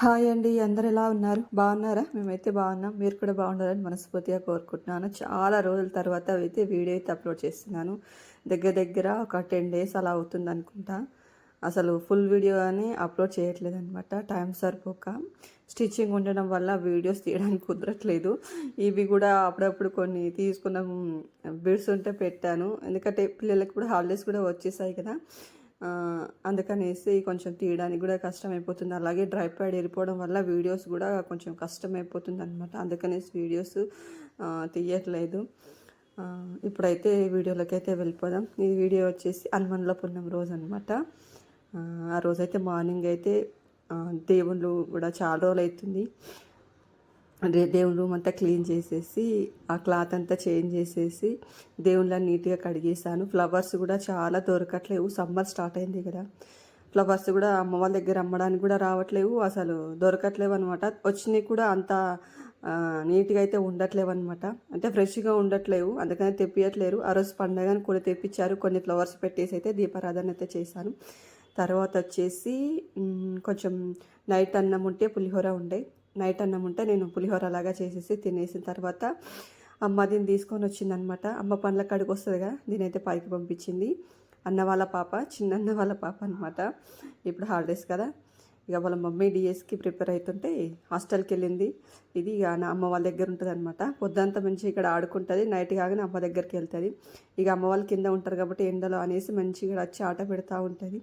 Hi అండి అందరు ఎలా ఉన్నారు? బాగున్నారా? మేమైతే బాగున్నాం. మీరు కూడా బాగుండాలని మనస్ఫూర్తిగా కోరుకుంటున్నాను. చాలా రోజుల తర్వాత అయితే వీడియో అయితే అప్లోడ్ చేస్తున్నాను. దగ్గర దగ్గర ఒక టెన్ డేస్ అలా అవుతుంది అనుకుంటా. అసలు ఫుల్ వీడియో అని అప్లోడ్ చేయట్లేదు అనమాట టైం సరిపోక స్టిచ్చింగ్ ఉండడం వల్ల వీడియోస్ తీయడానికి కుదరట్లేదు. ఇవి కూడా అప్పుడప్పుడు కొన్ని తీసుకున్న బిడ్స్ ఉంటే పెట్టాను. ఎందుకంటే పిల్లలకి కూడా హాలిడేస్ కూడా వచ్చేసాయి కదా. అందుకనేసి కొంచెం తీయడానికి కూడా కష్టమైపోతుంది. అలాగే డ్రై ప్యాడ్ ఏరిపోవడం వల్ల వీడియోస్ కూడా కొంచెం కష్టమైపోతుంది అనమాట అందుకనేసి వీడియోస్ తీయట్లేదు. ఇప్పుడైతే వీడియోలోకి అయితే వెళ్ళిపోదాం. ఈ వీడియో వచ్చేసి హనుమన్లో పున్నం రోజు అనమాట ఆ రోజైతే మార్నింగ్ అయితే దేవుళ్ళు కూడా చాలా రోజులు అవుతుంది దేవుని రూమ్ అంతా క్లీన్ చేసేసి ఆ క్లాత్ అంతా చేంజ్ చేసేసి దేవుళ్ళని నీట్గా కడిగేసాను ఫ్లవర్స్ కూడా చాలా దొరకట్లేవు. సమ్మర్ స్టార్ట్ అయింది కదా. ఫ్లవర్స్ కూడా అమ్మ వాళ్ళ దగ్గర అమ్మడానికి కూడా రావట్లేవు. అసలు దొరకట్లేవు అనమాట వచ్చినవి కూడా అంత నీట్గా అయితే ఉండట్లేవు అనమాట అంటే ఫ్రెష్గా ఉండట్లేవు. అందుకని తెప్పియట్లేరు. ఆ రోజు పండగని కూడా తెప్పించారు. కొన్ని ఫ్లవర్స్ పెట్టేసి అయితే దీపారాధన అయితే చేశాను. తర్వాత వచ్చేసి కొంచెం నైట్ అన్నం ఉంటే పులిహోర ఉండే. నైట్ అన్నం ఉంటే నేను పులిహోర అలాగా చేసేసి తినేసిన తర్వాత అమ్మ దీన్ని తీసుకొని వచ్చిందనమాట. అమ్మ పండ్ల కాడికి వస్తుందిగా దీనైతే పైకి పంపించింది. అన్న వాళ్ళ పాప చిన్న అన్న వాళ్ళ పాప అనమాట. ఇప్పుడు హాలిడేస్ కదా. ఇక వాళ్ళ మమ్మీ డిఎస్కి ప్రిపేర్ అవుతుంటే హాస్టల్కి వెళ్ళింది. ఇది ఇక నా అమ్మ వాళ్ళ దగ్గర ఉంటుంది అనమాట. పొద్దంతా మంచిగా ఇక్కడ ఆడుకుంటుంది నైట్ కాగానే అమ్మ దగ్గరికి వెళ్తుంది. ఇక అమ్మ వాళ్ళు కింద ఉంటారు కాబట్టి ఎండలో అనేసి మంచిగా ఇక్కడ వచ్చి ఆట పెడతా ఉంటుంది.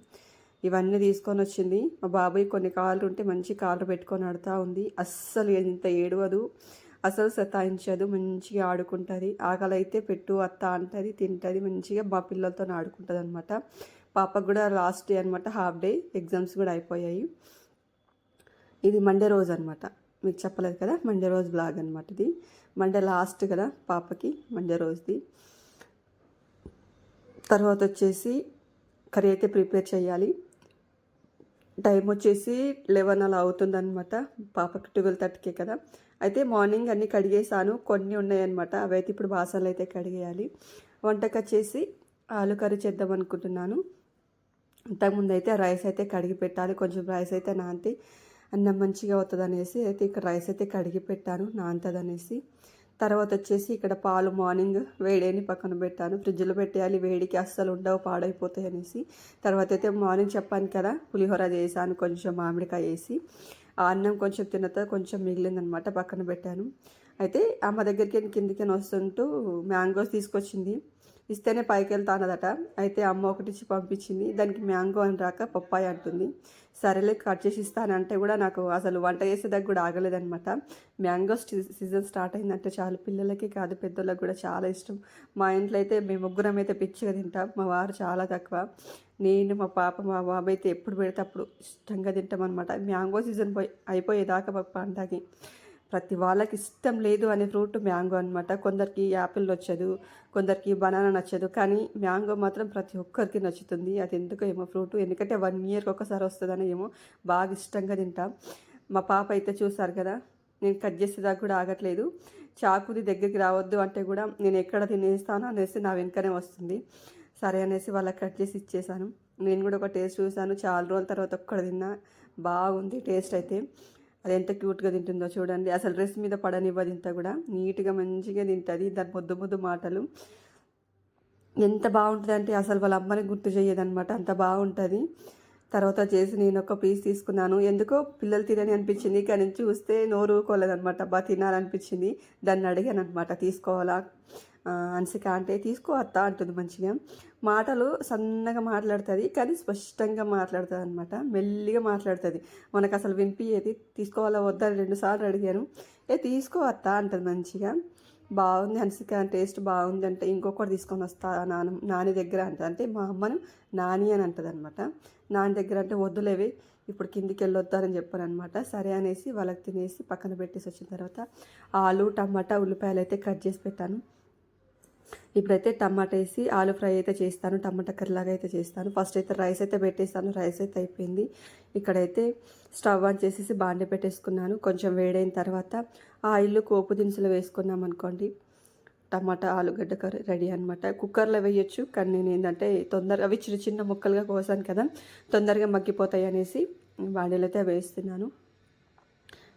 ఇవన్నీ తీసుకొని వచ్చింది. మా బాబాయ్ కొన్ని కాళ్ళు ఉంటే మంచి కాళ్ళు పెట్టుకొని ఆడుతూ ఉంది. అస్సలు ఎంత ఏడవదు అసలు సతాయించదు మంచిగా ఆడుకుంటుంది. ఆకలి అయితే పెట్టు అత్త అంటుంది తింటుంది మంచిగా మా పిల్లలతో ఆడుకుంటుంది అనమాట పాపకు కూడా లాస్ట్ డే అనమాట హాఫ్ డే ఎగ్జామ్స్ కూడా అయిపోయాయి. ఇది మండే రోజు అనమాట మీకు చెప్పలేదు కదా మండే రోజు బ్లాగ్ అనమాట ఇది. మండే లాస్ట్ కదా పాపకి మండే రోజుది. తర్వాత వచ్చేసి కర్రీ అయితే ప్రిపేర్ చేయాలి. టైం వచ్చేసి లెవెన్ అలా అవుతుందనమాట పాపకి ట్వెల్వ్ థర్టీకే కదా. అయితే మార్నింగ్ అన్నీ కడిగేసాను కొన్ని ఉన్నాయన్నమాట. అవి అయితే ఇప్పుడు బాసనలు అయితే కడిగేయాలి. వంటక చేసి ఆలు కర్రీ చేద్దాం అనుకుంటున్నాను. ఇంతకుముందు అయితే రైస్ అయితే కడిగి పెట్టాలి. కొంచెం రైస్ అయితే నాంతి. అన్నం మంచిగా అవుతుంది అనేసి అయితే ఇక్కడ రైస్ అయితే కడిగి పెట్టాను. నాంతది అనేసి తర్వాత వచ్చేసి ఇక్కడ పాలు మార్నింగ్ వేడేని పక్కన పెట్టాను. ఫ్రిడ్జ్లో పెట్టేయాలి వేడికి అస్సలు ఉండవు పాడైపోతాయి అనేసి. తర్వాత అయితే మార్నింగ్ చెప్పాను కదా పులిహోర చేశాను కొంచెం మామిడికాయ వేసి. ఆ అన్నం కొంచెం తిన్నత కొంచెం మిగిలిందనమాట పక్కన పెట్టాను. అయితే అమ్మ దగ్గరికి కిందికి వస్తుంటూ మ్యాంగోస్ తీసుకొచ్చింది. ఇస్తేనే పైకి వెళ్తానదట అయితే అమ్మ ఒకటి ఇచ్చి పంపించింది. దానికి మ్యాంగో అని రాక పప్పాయి అంటుంది. సరేలే కట్ చేసి ఇస్తానంటే కూడా నాకు అసలు వంట చేసేదాకా కూడా ఆగలేదనమాట మ్యాంగో సీజన్ స్టార్ట్ అయిందంటే చాలు. పిల్లలకి కాదు పెద్దోళ్ళకి కూడా చాలా ఇష్టం. మా ఇంట్లో అయితే మేము ముగ్గురం అయితే పిచ్చిగా తింటాం. మా వారు చాలా తక్కువ. నేను మా పాప మా బాబు అయితే ఎప్పుడు పెడితే అప్పుడు ఇష్టంగా తింటాం అనమాట మ్యాంగో సీజన్ పోయి అయిపోయేదాకా పండగకి ప్రతి వాళ్ళకి ఇష్టం లేదు అనే ఫ్రూట్ మ్యాంగో అనమాట కొందరికి యాపిల్ నచ్చదు కొందరికి బనానా నచ్చదు కానీ మ్యాంగో మాత్రం ప్రతి ఒక్కరికి నచ్చుతుంది. అది ఎందుకో ఏమో ఫ్రూట్. ఎందుకంటే వన్ ఇయర్కి ఒకసారి వస్తుందని ఏమో బాగా ఇష్టంగా తింటాం. మా పాప అయితే చూసారు కదా నేను కట్ చేసేదాకా కూడా ఆగట్లేదు. చాకుది దగ్గరికి రావద్దు అంటే కూడా నేను ఎక్కడ తినేస్తాను అనేసి నా వెనుకనే వస్తుంది. సరే అనేసి వాళ్ళకి కట్ చేసి ఇచ్చేసాను. నేను కూడా ఒక టేస్ట్ చూసాను చాలా రోజుల తర్వాత ఒక్కడ తిన్నా. బాగుంది టేస్ట్ అయితే. అది ఎంత క్యూట్గా తింటుందో చూడండి. అసలు డ్రెస్ మీద పడనివ్వదు ఇంత కూడా. నీట్గా మంచిగా తింటుంది. దాని ముద్దు ముద్దు మాటలు. ఎంత బాగుంటుంది అంటే అసలు వాళ్ళ అమ్మని గుర్తు చేయదనమాట అంత బాగుంటుంది. తర్వాత చేసి నేను ఒక పీస్ తీసుకున్నాను. ఎందుకో పిల్లలు తినని అనిపించింది. కానీ చూస్తే నోరు ఊరుకోలేదనమాట బా తినాలనిపించింది. దాన్ని అడిగాను అనమాట తీసుకోవాలా? అన్సిక అంటే తీసుకో అత్త అంటుంది మంచిగా. మాటలు సన్నగా మాట్లాడుతుంది కానీ స్పష్టంగా మాట్లాడుతుంది అనమాట మెల్లిగా మాట్లాడుతుంది. మనకు అసలు వినిపించేది తీసుకోవాలా వద్దా అని రెండుసార్లు అడిగాను. ఏ తీసుకో అత్త అంటుంది మంచిగా. బాగుంది హన్సిక టేస్ట్ బాగుంది అంటే ఇంకొకటి తీసుకొని వస్తా నాన్న నాని దగ్గర అంటుంది అంటే మా అమ్మను నాని అని అంటుంది అనమాట నాని దగ్గర అంటే వద్దులేవి ఇప్పుడు కిందికి వెళ్ళొద్దారని చెప్పాను అనమాట సరే అనేసి వాళ్ళకి తినేసి పక్కన పెట్టేసి వచ్చిన తర్వాత ఆలు టమాటా ఉల్లిపాయలు అయితే కట్ చేసి పెట్టాను. ఇప్పుడైతే టమాటా వేసి ఆలు ఫ్రై అయితే చేస్తాను టమాటా కర్రీలాగా అయితే చేస్తాను. ఫస్ట్ అయితే రైస్ అయితే పెట్టేస్తాను రైస్ అయితే అయిపోయింది. ఇక్కడైతే స్టవ్ ఆన్ చేసేసి బాండి పెట్టేసుకున్నాను. కొంచెం వేడైన తర్వాత ఆయిల్ కోపు దినుసులు వేసుకున్నాం అనుకోండి. టమాటా ఆలుగడ్డ కర్రీ రెడీ అనమాట కుక్కర్లో వేయొచ్చు కానీ నేను ఏంటంటే తొందరగా అవి చిన్న చిన్న ముక్కలుగా కోసాను కదా తొందరగా మగ్గిపోతాయి అనేసి బాండీలో అయితే వేస్తున్నాను.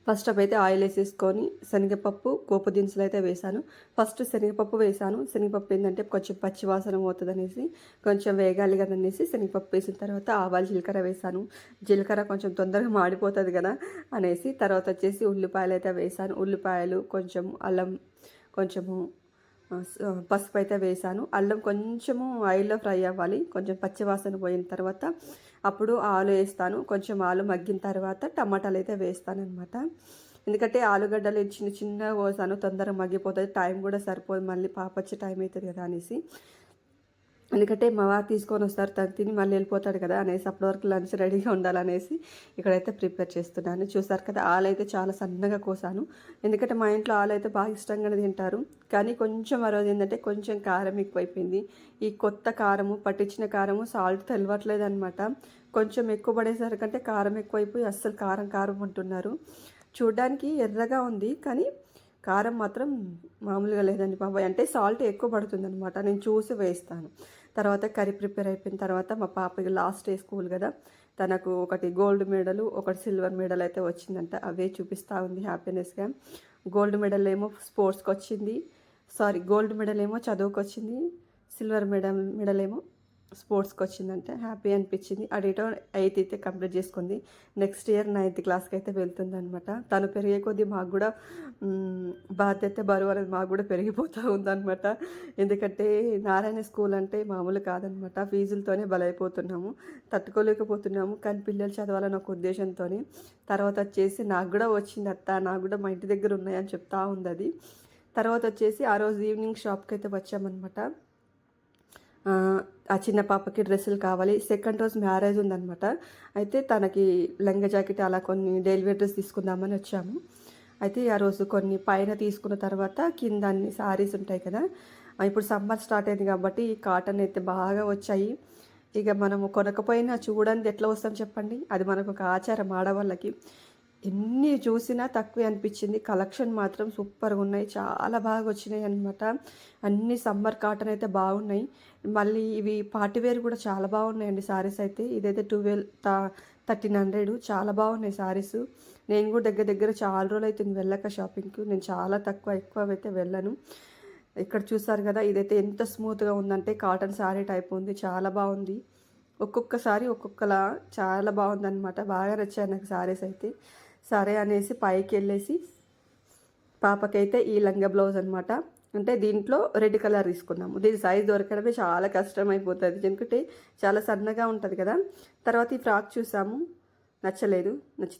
ఫస్ట్ స్టెప్ అయితే ఆయిల్ వేసేసుకొని శనగపప్పు గోపు దినుసులు అయితే వేసాను. ఫస్ట్ శనగపప్పు వేసాను. శనగపప్పు ఏంటంటే కొంచెం పచ్చివాసన పోతుంది అనేసి కొంచెం వేగాలి కదా అనేసి శనగపప్పు వేసిన తర్వాత ఆవాలు జీలకర్ర వేసాను. జీలకర్ర కొంచెం తొందరగా మాడిపోతుంది కదా అనేసి తర్వాత వచ్చేసి ఉల్లిపాయలు అయితే వేసాను. ఉల్లిపాయలు కొంచెం అల్లం కొంచెము పసుపు అయితే వేసాను. అల్లం కొంచెము ఆయిల్లో ఫ్రై అవ్వాలి. కొంచెం పచ్చివాసన పోయిన తర్వాత అప్పుడు ఆలు వేస్తాను. కొంచెం ఆలు మగ్గిన తర్వాత టమాటాలు అయితే వేస్తాను అనమాట ఎందుకంటే ఆలుగడ్డలు చిన్న చిన్నగా కోసాను. తొందరగా మగ్గిపోతుంది టైం కూడా సరిపోదు. మళ్ళీ పాప వచ్చే టైం అవుతుంది కదా అనేసి. ఎందుకంటే మా వారు తీసుకొని వస్తారు తను తిని మళ్ళీ వెళ్ళిపోతాడు కదా అనేసి అప్పటి వరకు లంచ్ రెడీగా ఉండాలనేసి ఇక్కడైతే ప్రిపేర్ చేస్తున్నాను. చూసారు కదా ఆలు అయితే చాలా సన్నగా కోసాను. ఎందుకంటే మా ఇంట్లో ఆలు అయితే బాగా ఇష్టంగానే తింటారు. కానీ కొంచెం ఆ రోజు ఏంటంటే కొంచెం కారం ఎక్కువైపోయింది. ఈ కొత్త కారము పట్టించిన కారము సాల్ట్ తెలవట్లేదు అనమాట కొంచెం ఎక్కువ పడేసరికంటే కారం ఎక్కువైపోయి అస్సలు కారం కారం ఉంటున్నారు చూడ్డానికి ఎర్రగా ఉంది కానీ కారం మాత్రం మామూలుగా లేదండి బాబాయ్. అంటే సాల్ట్ ఎక్కువ పడుతుంది అనమాట నేను చూసి వేస్తాను. తర్వాత కర్రీ ప్రిపేర్ అయిపోయిన తర్వాత మా పాపకి లాస్ట్ డే స్కూల్ కదా. తనకు ఒకటి గోల్డ్ మెడల్ ఒకటి సిల్వర్ మెడల్ అయితే వచ్చిందంట. అవే చూపిస్తూ ఉంది హ్యాపీనెస్గా గోల్డ్ మెడల్ ఏమో స్పోర్ట్స్కి వచ్చింది. సారీ గోల్డ్ మెడల్ ఏమో చదువుకు వచ్చింది సిల్వర్ మెడల్ మెడల్ ఏమో స్పోర్ట్స్కి వచ్చిందంటే హ్యాపీ అనిపించింది. అడిటో ఎయిత్ అయితే కంప్లీట్ చేసుకుంది. నెక్స్ట్ ఇయర్ నైన్త్ క్లాస్కి అయితే వెళ్తుంది అనమాట తను పెరిగే కొద్దీ మాకు కూడా బాధ్యత బరువు అనేది మాకు కూడా పెరిగిపోతూ ఉందన్నమాట. ఎందుకంటే నారాయణ స్కూల్ అంటే మామూలు కాదనమాట ఫీజులతోనే బలైపోతున్నాము తట్టుకోలేకపోతున్నాము. కానీ పిల్లలు చదవాలని ఒక ఉద్దేశంతో తర్వాత వచ్చేసి నాకు కూడా వచ్చింది అత్త నాకు కూడా మా ఇంటి దగ్గర ఉన్నాయని చెప్తా ఉంది అది. తర్వాత వచ్చేసి ఆ రోజు ఈవినింగ్ షాప్కి అయితే వచ్చామన్నమాట. ఆ, చిన్న పాపకి డ్రెస్సులు కావాలి. సెకండ్ రోజు మ్యారేజ్ ఉందనమాట అయితే తనకి లంగా జాకెట్ అలా కొన్ని డైలీ డ్రెస్ తీసుకుందామని వచ్చాము. అయితే ఆ రోజు కొన్ని పైన తీసుకున్న తర్వాత కింద అన్ని సారీస్ ఉంటాయి కదా. ఇప్పుడు సమ్మర్ స్టార్ట్ అయింది కాబట్టి కాటన్ అయితే బాగా వచ్చాయి. ఇక మనము కొనకపోయినా చూడండి ఎట్లా వస్తాం చెప్పండి. అది మనకు ఒక ఆచారం ఆడవాళ్ళకి. ఎన్ని చూసినా తక్కువే అనిపించింది. కలెక్షన్ మాత్రం సూపర్గా ఉన్నాయి. చాలా బాగా వచ్చినాయి అనమాట అన్ని సమ్మర్ కాటన్ అయితే బాగున్నాయి. మళ్ళీ ఇవి పార్టీ వేర్ కూడా చాలా బాగున్నాయండి సారీస్ అయితే. ఇదైతే ట్వెల్వ్ థర్టీన్ హండ్రెడ్. చాలా బాగున్నాయి సారీస్. నేను కూడా దగ్గర దగ్గర చాలా రోజులు అవుతుంది వెళ్ళక షాపింగ్కి. నేను చాలా తక్కువ ఎక్కువ అయితే వెళ్ళను. ఇక్కడ చూసారు కదా ఇదైతే ఎంత స్మూత్గా ఉందంటే కాటన్ శారీ టైప్ ఉంది. చాలా బాగుంది. ఒక్కొక్క సారీ ఒక్కొక్కలా చాలా బాగుందన్నమాట. బాగా నచ్చాయి నాకు శారీస్ అయితే. సరే అనేసి పైకి వెళ్ళేసి పాపకైతే ఈ లంగా బ్లౌజ్ అనమాట అంటే దీంట్లో రెడ్ కలర్ తీసుకున్నాము. దీని సైజ్ దొరకడమే చాలా కష్టం అయిపోతుంది ఎందుకంటే చాలా సన్నగా ఉంటుంది కదా. తర్వాత ఈ ఫ్రాక్ చూసాము. నచ్చలేదు. నచ్చి